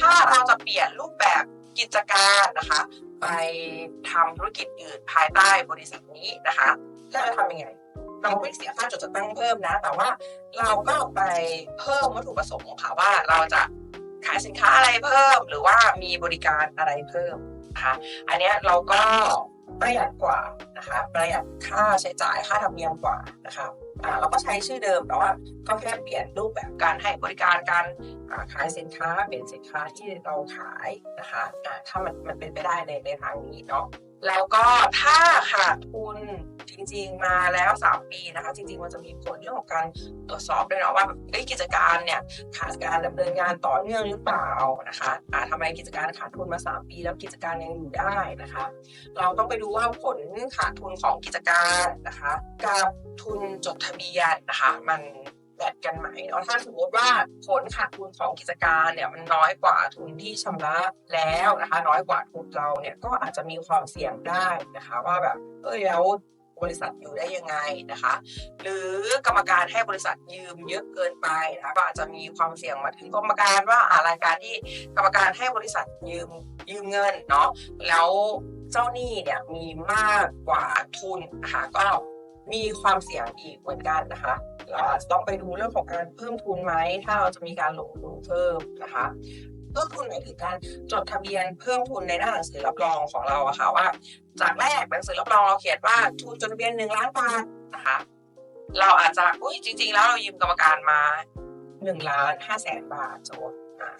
ถ้าเราจะเปลี่ยนรูปแบบกิจการนะคะ ไปทำธุรกิจอื่นภายใต้บริษัทนี้นะคะเราจะทำยังไง เราไม่เสียค่าจดจัดตั้งเพิ่มนะ แต่ว่าเราก็ไปเพิ่มวัตถุประสงค์ค่ะว่าเราจะขายสินค้าอะไรเพิ่ม หรือว่ามีบริการอะไรเพิ่มนะคะอันนี้เราก็ ประหยัดกว่านะคะประหยัดค่าใช้จ่ายค่าธรรมเนียมกว่านะคะอ่าเราก็ใช้ชื่อเดิมแต่ว่าก็แค่เปลี่ยนรูปแบบการให้บริการการขายสินค้าเป็นสินค้าที่เราขายนะคะถ้ามันมันเป็นไปได้ในในทางนี้เนาะ แล้วก็ถ้าขาดทุนจริงๆมาแล้ว 3 ปีนะคะ จริงๆมันจะมีผลเรื่องของการตรวจสอบด้วยเนาะว่าแบบเอ้กิจการเนี่ยขาดการดำเนินงานต่อเนื่องหรือเปล่านะคะอ่าทำไมกิจการขาดทุนมา 3 ปี แล้วกิจการยังอยู่ได้นะคะ เราต้องไปดูว่าผลขาดทุนของกิจการนะคะ กับทุนจดทะเบียนนะคะ มัน แบดกันไหมเนาะถ้าสมมติว่าผลขาดทุนของกิจการเนี่ยมันน้อยกว่าทุนที่ชำระแล้วนะคะ น้อยกว่าทุนเราเนี่ยก็อาจจะมีความเสี่ยงได้นะคะ ว่าแบบเอ้ยแล้วบริษัทอยู่ได้ยังไงนะคะ หรือกรรมการให้บริษัทยืมเยอะเกินไปนะคะก็อาจจะมีความเสี่ยงมาถึงกรรมการว่าอ่ารายการที่กรรมการให้บริษัทยืมยืมเงินเนาะแล้วเจ้าหนี้เนี่ยมีมากกว่าทุนนะคะก็ มีความเสี่ยงอีกเหมือนกันนะคะเราอาจจะต้องไปดูเรื่องของการเพิ่มทุนไหม ถ้าเราจะมีการลงทุนเพิ่มนะคะเพิ่มทุนหมายถึงการจดทะเบียนเพิ่มทุนในหน้าหนังสือรับรองของเราอะค่ะว่า จากแรกหนังสือรับรองเราเขียนว่าทุนจดทะเบียนหนึ่งล้านบาทนะคะเราอาจจะอุ้ยจริง ๆ แล้วเรายืมกรรมการมาหนึ่งล้านห้าแสนบาทสมมติอะ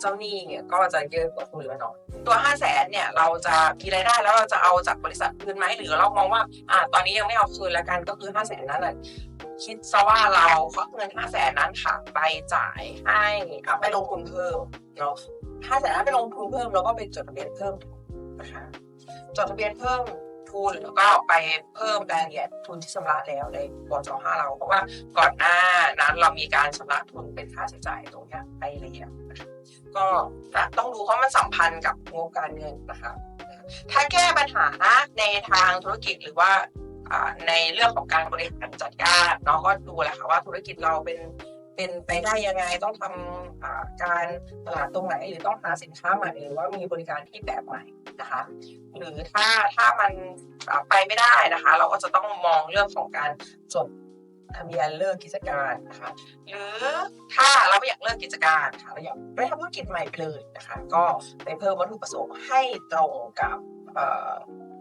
เจ้าหนี้เนี่ยก็จะเยอะกว่าทุนแล้วเนาะ ตัวห้าแสนเนี่ยเราจะมีรายได้แล้วเราจะเอาจากบริษัทคืนไหมหรือเรามองว่าอ่าตอนนี้ยังไม่เอาคืนแล้วกันก็คือห้าแสนนั้นแหละคิดซะว่าเราควักเงินห้าแสนนั้นค่ะไปจ่ายให้อะไปลงทุนเพิ่มเนาะห้าแสนนั้นไปลงทุนเพิ่มแล้วก็ไปจดทะเบียนเพิ่มนะคะจดทะเบียนเพิ่ม ทุนแล้วก็ไปเพิ่มรายละเอียดทุนที่ชำระแล้วในบจห้าเรา เพราะว่าก่อนหน้านั้นเรามีการชำระทุนเป็นค่าใช้จ่ายตรงนี้ไปแล้วนก็จะต้องดูเพราะมันสัมพันธ์กับงบการเงินนะคะถ้าแก้ปัญหาในทางธุรกิจหรือว่าอ่าในเรื่องของการบริหารจัดการเนาะก็ดูแหละค่ะว่าธุรกิจเราเป็น เป็นไปได้ยังไงต้องทำการตลาดตรงไหน หรือต้องหาสินค้าใหม่หรือว่ามีบริการที่แบบใหม่นะคะหรือถ้าถ้ามันไปไม่ได้นะคะ เราก็จะต้องมองเรื่องของการจดทะเบียนเลิกกิจการนะคะ หรือถ้าเราไม่อยากเลิกกิจการค่ะเราอยากไปทำธุรกิจใหม่ไปเลยนะคะ ก็ไปเพิ่มวัตถุประสงค์ให้ตรงกับ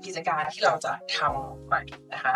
กิจการที่เราจะทำใหม่นะคะ